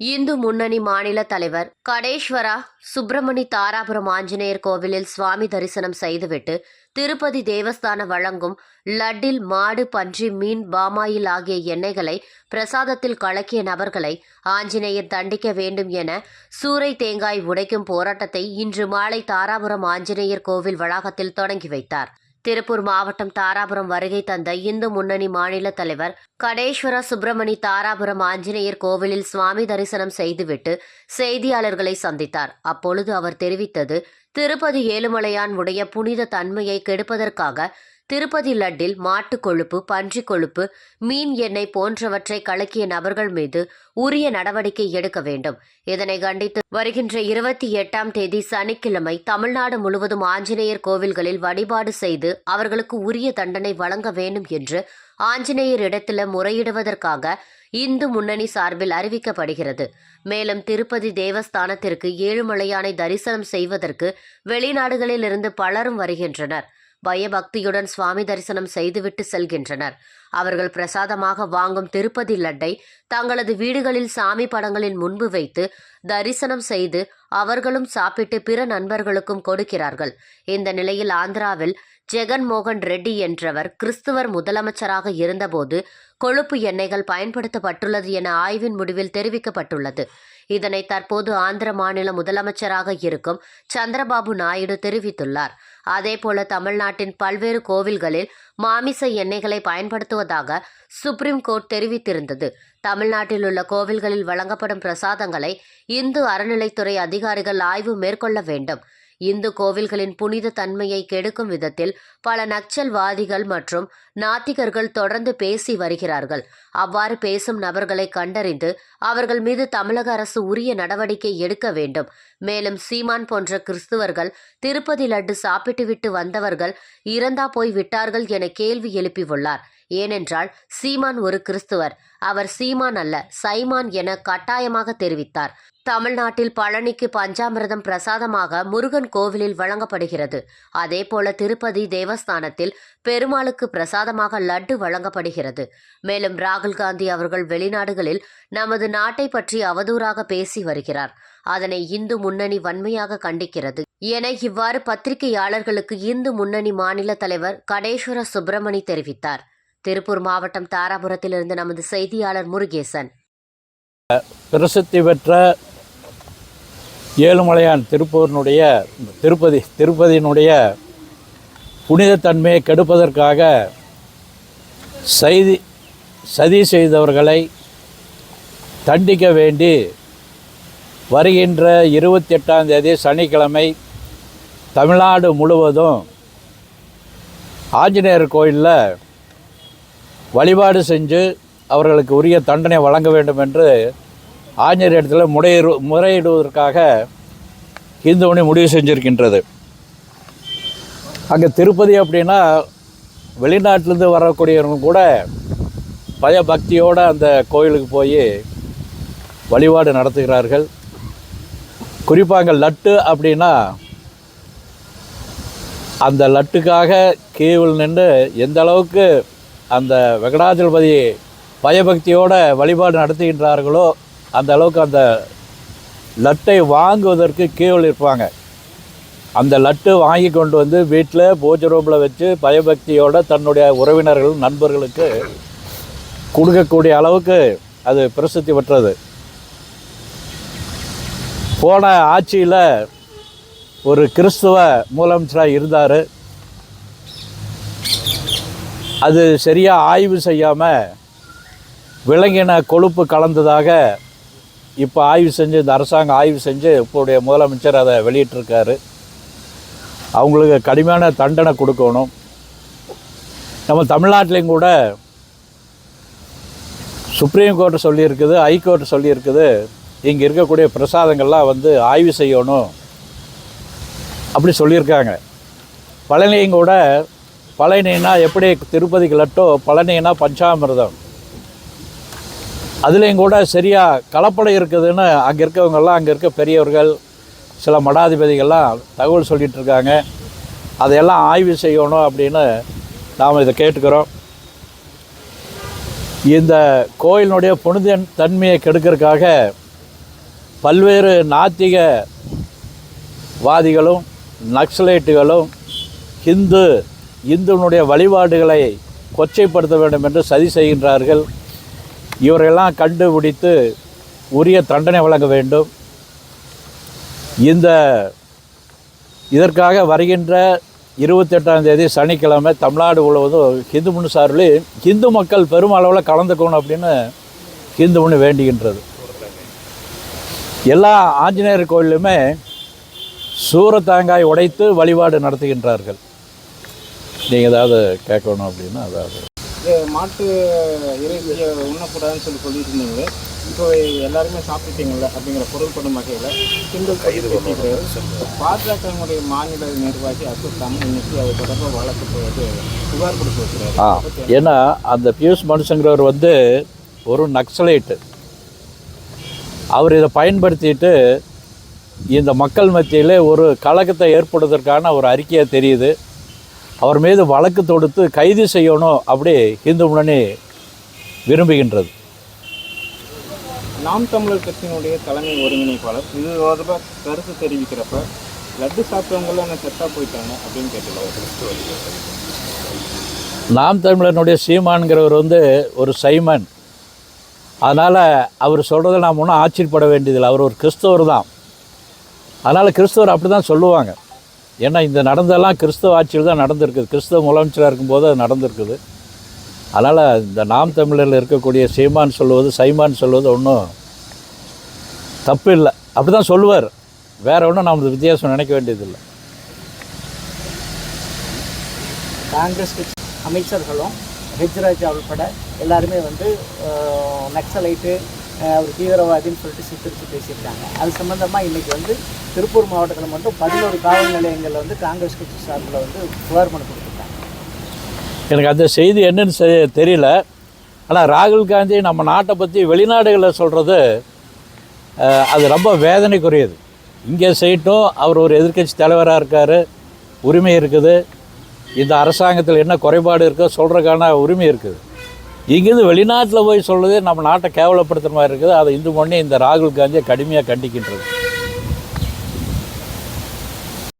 இந்து முன்னணி மாநில தலைவர் கடேஸ்வரா சுப்பிரமணி தாராபுரம் ஆஞ்சநேயர் கோவிலில் சுவாமி தரிசனம் செய்துவிட்டு திருப்பதி தேவஸ்தான வழங்கும் லட்டில் மாடு பன்றி மீன் பாமாயில் ஆகிய எண்ணெய்களை பிரசாதத்தில் கலக்கிய நபர்களை ஆஞ்சநேயர் தண்டிக்க வேண்டும் என சூறை தேங்காய் உடைக்கும் போராட்டத்தை இன்று மாலை தாராபுரம் ஆஞ்சநேயர் கோவில் வளாகத்தில் தொடங்கி வைத்தார். திருப்பூர் மாவட்டம் தாராபுரம் வருகை தந்த இந்து முன்னணி மாநில தலைவர் கடேஸ்வர சுப்பிரமணி தாராபுரம் ஆஞ்சநேயர் கோவிலில் சுவாமி தரிசனம் செய்துவிட்டு செய்தியாளர்களை சந்தித்தார். அப்பொழுது அவர் தெரிவித்தது திருப்பதி ஏழுமலையான் உடைய புனித தன்மையை கெடுப்பதற்காக திருப்பதி லட்டில் மாட்டுக் கொழுப்பு பன்றி கொழுப்பு மீன் எண்ணெய் போன்றவற்றை கலக்கிய நபர்கள் மீது உரிய நடவடிக்கை எடுக்க வேண்டும். இதனை கண்டித்து வருகின்ற இருபத்தி எட்டாம் தேதி சனிக்கிழமை தமிழ்நாடு முழுவதும் ஆஞ்சநேயர் கோவில்களில் வழிபாடு செய்து அவர்களுக்கு உரிய தண்டனை வழங்க வேண்டும் என்று ஆஞ்சநேயர் இடத்தில் முறையிடுவதற்காக இந்து முன்னணி சார்பில் அறிவிக்கப்படுகிறது. மேலும் திருப்பதி தேவஸ்தானத்திற்கு ஏழுமலையானை தரிசனம் செய்வதற்கு வெளிநாடுகளில் இருந்து பலரும் வருகின்றனர். பயபக்தியுடன் சுவாமி தரிசனம் செய்துவிட்டு செல்கின்றனர். அவர்கள் பிரசாதமாக வாங்கும் திருப்பதி லட்டை தங்களது வீடுகளில் சாமி படங்களின் முன்பு வைத்து தரிசனம் செய்து அவர்களும் சாப்பிட்டு பிற நண்பர்களுக்கும் கொடுக்கிறார்கள். இந்த நிலையில் ஆந்திராவில் ஜெகன்மோகன் ரெட்டி என்றவர் கிறிஸ்துவர் முதலமைச்சராக இருந்தபோது கொழுப்பு எண்ணெய்கள் பயன்படுத்தப்பட்டுள்ளது என ஆய்வின் முடிவில் தெரிவிக்கப்பட்டுள்ளது. இதனை தற்போது ஆந்திர மாநில முதலமைச்சராக இருக்கும் சந்திரபாபு நாயுடு தெரிவித்துள்ளார். அதேபோல தமிழ்நாட்டின் பல்வேறு கோவில்களில் மாமிச எண்ணெய்களை பயன்படுத்துவதாக சுப்ரீம் கோர்ட் தெரிவித்திருந்தது. தமிழ்நாட்டில் உள்ள கோவில்களில் வழங்கப்படும் பிரசாதங்களை இந்து அறநிலைத்துறை அதிகாரிகள் ஆய்வு மேற்கொள்ள வேண்டும். இந்து கோவில்களின் புனித தன்மையை கெடுக்கும் விதத்தில் பல நக்சல்வாதிகள் மற்றும் நாத்திகர்கள் தொடர்ந்து பேசி வருகிறார்கள். அவ்வாறு பேசும் நபர்களை கண்டறிந்து அவர்கள் மீது தமிழக அரசு உரிய நடவடிக்கை எடுக்க வேண்டும். மேலும் சீமான் போன்ற கிறிஸ்துவர்கள் திருப்பதி லட்டு சாப்பிட்டுவிட்டு வந்தவர்கள் இறந்தா போய் விட்டார்கள் என கேள்வி எழுப்பியுள்ளார். ஏனென்றால் சீமான் ஒரு கிறிஸ்துவர். அவர் சீமான் அல்ல சைமான் என கட்டாயமாக தெரிவித்தார். தமிழ்நாட்டில் பழனிக்கு பஞ்சாமிரதம் பிரசாதமாக முருகன் கோவிலில் வழங்கப்படுகிறது. அதேபோல திருப்பதி தேவஸ்தானத்தில் பெருமாளுக்கு பிரசாதமாக லட்டு வழங்கப்படுகிறது. மேலும் ராகுல் காந்தி அவர்கள் வெளிநாடுகளில் நமது நாட்டை பற்றி அவதூறாக பேசி வருகிறார். அதனை இந்து முன்னணி வன்மையாக கண்டிக்கிறது. என இவ்வாறு பத்திரிகையாளர்களுக்கு இந்து முன்னணி மாநில தலைவர் கடேஸ்வர சுப்பிரமணி தெரிவித்தார். திருப்பூர் மாவட்டம் தாராபுரத்திலிருந்து நமது செய்தியாளர் முருகேசன். பிரசித்தி பெற்ற ஏழுமலையான் திருப்பூரினுடைய திருப்பதி திருப்பதியினுடைய புனிதத்தன்மையை கெடுப்பதற்காக செய்தி சதி செய்தவர்களை தண்டிக்க வேண்டி வருகின்ற இருபத்தி எட்டாம் தேதி சனிக்கிழமை தமிழ்நாடு முழுவதும் ஆஞ்சநேயர் கோயிலில் வழிபாடு செஞ்சு அவர்களுக்கு உரிய தண்டனை வழங்க வேண்டும் என்று ஆஞ்சநேயர் இடத்துல முறையிடு முறையிடுவதற்காக இந்துமணி முடிவு செஞ்சுருக்கின்றது. அங்கே திருப்பதி அப்படின்னா வெளிநாட்டிலேருந்து வரக்கூடியவங்க கூட பயபக்தியோடு அந்த கோயிலுக்கு போய் வழிபாடு நடத்துகிறார்கள். குறிப்பாக லட்டு அப்படின்னா அந்த லட்டுக்காக கீவில் நின்று எந்த அளவுக்கு அந்த வெங்கடாஜலபதி பயபக்தியோட வழிபாடு நடத்துகின்றார்களோ அந்த அளவுக்கு அந்த லட்டை வாங்குவதற்கு கீவில் இருப்பாங்க. அந்த லட்டு வாங்கி கொண்டு வந்து வீட்டில் பூஜை ரூமில் வச்சு பயபக்தியோடு தன்னுடைய உறவினர்கள் நண்பர்களுக்கு கொடுக்கக்கூடிய அளவுக்கு அது பிரசித்தி பெற்றது. போன ஆட்சியில் ஒரு கிறிஸ்துவ முதலமைச்சராக இருந்தார். அது சரியாக ஆய்வு செய்யாமல் விலங்கின கொழுப்பு கலந்ததாக இப்போ ஆய்வு செஞ்சு இந்த அரசாங்கம் ஆய்வு செஞ்சு இப்போடைய முதலமைச்சர் அதை வெளியிட்டிருக்காரு. அவங்களுக்கு கடுமையான தண்டனை கொடுக்கணும். நம்ம தமிழ்நாட்டிலையும் கூட சுப்ரீம் கோர்ட்டு சொல்லியிருக்குது ஹைகோர்ட்டு சொல்லியிருக்குது. இங்கே இருக்கக்கூடிய பிரசாதங்கள்லாம் வந்து ஆய்வு செய்யணும் அப்படி சொல்லியிருக்காங்க. பழனியும் கூட பழனினா எப்படி திருப்பதிக்கு லட்டோ பழனினா பஞ்சாமிர்தம். அதுலேயும் கூட சரியாக கலப்படம் இருக்குதுன்னு அங்கே இருக்கவங்கெல்லாம் அங்கே இருக்க பெரியவர்கள் சில மடாதிபதிகள்லாம் தகவல் சொல்லிகிட்ருக்காங்க அதையெல்லாம் ஆய்வு செய்யணும் அப்படின்னு நாம் இதை கேட்டுக்கிறோம். இந்த கோயிலினுடைய புனித தன்மையை கெடுக்கிறதுக்காக பல்வேறு நாத்திக வாதிகளும் நக்சலைட்டுகளும் ஹிந்து இந்துனுடைய வழிபாடுகளை கொச்சைப்படுத்த வேண்டும் என்று சதி செய்கின்றார்கள். இவரெல்லாம் கண்டுபிடித்து உரிய தண்டனை வழங்க வேண்டும். இந்த இதற்காக வருகின்ற இருபத்தெட்டாம் தேதி சனிக்கிழமை தமிழ்நாடு முழுவதும் ஹிந்து முன்னு சார்பில் ஹிந்து மக்கள் பெரும் அளவில் கலந்துக்கணும் அப்படின்னு ஹிந்து முன்னு வேண்டுகின்றது. எல்லா ஆஞ்சநேயர் கோயிலுமே சூரத்தாங்காய் உடைத்து வழிபாடு நடத்துகின்றார்கள். நீங்கள் ஏதாவது கேட்கணும் அப்படின்னா அதாவது. மாட்டு இறைச்சியை உண்ணக்கூடாதுன்னு சொல்லி சொல்லிட்டு இருந்தீங்க இப்போ எல்லாருமே சாப்பிட்டீங்கல்ல அப்படிங்கிற பொருள்படும் வகையில் கிண்டல் கைது பாஜகவினுடைய மாநில நிர்வாகி அசுத்தாமன் இன்னைக்கு அவர் தொடர்பாக வழக்கு போட்டு புகார் கொடுத்து வச்சுருக்காரு ஆ ஏன்னா அந்த பியூஷ் மனுஷங்கிறவர் வந்து ஒரு நக்சலைட்டு. அவர் இதை பயன்படுத்திட்டு இந்த மக்கள் மத்தியில் ஒரு கலக்கத்தை ஏற்படுவதற்கான ஒரு அறிக்கையாக தெரியுது. அவர் மீது வழக்கு தொடுத்து கைது செய்யணும் அப்படி இந்து முன்னணி விரும்புகின்றது. நாம் தமிழர் கட்சியினுடைய தலைமை ஒருங்கிணைப்பாளர் இது தொடர்பாக கருத்து தெரிவிக்கிறப்ப லட்டு சாப்பிட்டவங்களாம் என்ன செத்தாக போயிட்டாங்க அப்படின்னு கேட்டுருக்காரு நாம் தமிழனுடைய சீமான்கிறவர் வந்து ஒரு சைமன். அதனால் அவர் சொல்கிறத நாம் ஒன்றும் ஆச்சரியப்பட வேண்டியதில்லை. அவர் ஒரு கிறிஸ்தவர் தான். அதனால் கிறிஸ்தவர் அப்படி தான் சொல்லுவாங்க. ஏன்னா இந்த நடந்தெல்லாம் கிறிஸ்தவ ஆட்சியில் தான் நடந்திருக்குது. கிறிஸ்தவ முதலமைச்சராக இருக்கும்போது அது நடந்திருக்குது. அதனால் இந்த நாம் தமிழரில் இருக்கக்கூடிய சீமான் சொல்லுவது சைமான் சொல்வது ஒன்றும் தப்பு இல்லை. அப்படி தான் சொல்லுவார். வேறு ஒன்றும் நாம் வித்தியாசம் நினைக்க வேண்டியதில்லை. காங்கிரஸ் கட்சி அமைச்சர்களும் ஹெச்ராஜா உள்பட எல்லாருமே வந்து நக்சலைட்டு ஒரு அவர் தீவிரவாதின்னு சொல்லிட்டு சித்தரித்து பேசியிருக்காங்க. அது சம்மந்தமாக இன்றைக்கி வந்து திருப்பூர் மாவட்டத்தில் மட்டும் பதினோரு காவல் நிலையங்களில் வந்து காங்கிரஸ் கட்சி சார்பில் வந்து புகார் மனு கொடுத்துருக்காங்க. எனக்கு அந்த செய்தி என்னன்னு தெரியல. ஆனால் ராகுல் காந்தி நம்ம நாட்டை பற்றி வெளிநாடுகளில் சொல்கிறது அது ரொம்ப வேதனைக்குரியது. இங்கே செய்யட்டும் அவர் ஒரு எதிர்க்கட்சி தலைவராக இருக்கார் உரிமை இருக்குது. இந்த அரசாங்கத்தில் என்ன குறைபாடு இருக்கோ சொல்கிறதுக்கான உரிமை இருக்குது. இங்கேருந்து வெளிநாட்டில் போய் சொல்கிறதே நம்ம நாட்டை கேவலப்படுத்துகிற மாதிரி இருக்குது. அதை இந்து மண்ணி இந்த ராகுல் காந்தியை கடுமையாக கண்டிக்கின்றது.